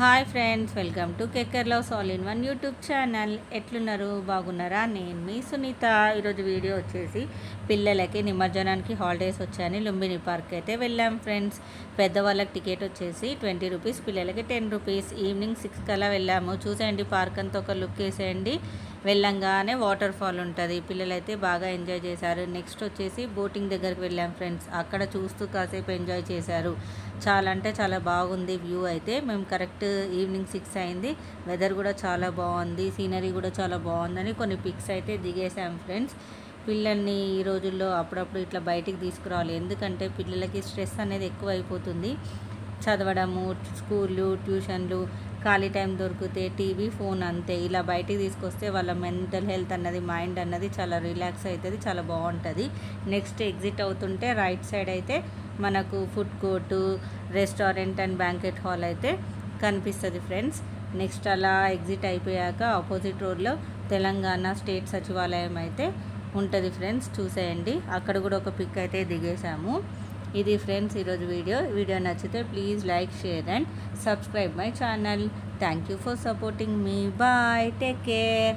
Hi friends welcome to కెక్కర్ love సాల్ in one YouTube channel. ఎట్లున్నారు? బాగున్నారా? నేను మీ సునీత. ఈరోజు వీడియో వచ్చేసి పిల్లలకి నిమజ్జనానికి హాలిడేస్ వచ్చాయని లుంబిని పార్క్ అయితే వెళ్ళాం ఫ్రెండ్స్. పెద్దవాళ్ళకి టికెట్ వచ్చేసి ట్వంటీ రూపీస్ పిల్లలకి టెన్ రూపీస్. ఈవినింగ్ సిక్స్ కల్లా వెళ్ళాము. చూసేయండి పార్క్ అంతా ఒక లుక్ వేసేయండి. వెళ్ళంగానే వాటర్ ఫాల్ ఉంటుంది. పిల్లలైతే బాగా ఎంజాయ్ చేశారు. నెక్స్ట్ వచ్చేసి బోటింగ్ దగ్గరికి వెళ్ళాం ఫ్రెండ్స్. అక్కడ చూస్తూ కాసేపు ఎంజాయ్ చేశారు. చాలా అంటే చాలా బాగుంది వ్యూ అయితే. మేము కరెక్ట్ ఈవినింగ్ సిక్స్ అయింది. వెదర్ కూడా చాలా బాగుంది. సీనరీ కూడా చాలా బాగుందని కొన్ని పిక్స్ అయితే దిగేసాం ఫ్రెండ్స్. పిల్లల్ని ఈ రోజుల్లో అప్పుడప్పుడు ఇట్లా బయటికి తీసుకురావాలి. ఎందుకంటే పిల్లలకి స్ట్రెస్ అనేది ఎక్కువ అయిపోతుంది చదవడము స్కూళ్ళు ట్యూషన్లు ఖాళీ టైం దొరికితే టీవీ ఫోన్ అంతే. ఇలా బయటికి తీసుకొస్తే వాళ్ళ మెంటల్ హెల్త్ అన్నది మైండ్ అన్నది చాలా రిలాక్స్ అవుతుంది చాలా బాగుంటుంది. నెక్స్ట్ ఎగ్జిట్ అవుతుంటే రైట్ సైడ్ అయితే మనకు food court restaurant and banquet hall అయితే కనిపిస్తుంది ఫ్రెండ్స్. నెక్స్ట్ అలా ఎగ్జిట్ అయిపోయాక ఆపోజిట్ రోడ్లో తెలంగాణ స్టేట్ సచివాలయం అయితే ఉంటుంది ఫ్రెండ్స్. చూసేయండి. అక్కడ కూడా ఒక పిక్ అయితే దిగేసాము ఇది ఫ్రెండ్స్ ఈరోజు వీడియో. వీడియో నచ్చితే please like share and subscribe my channel. Thank you for supporting me. Bye. Take care.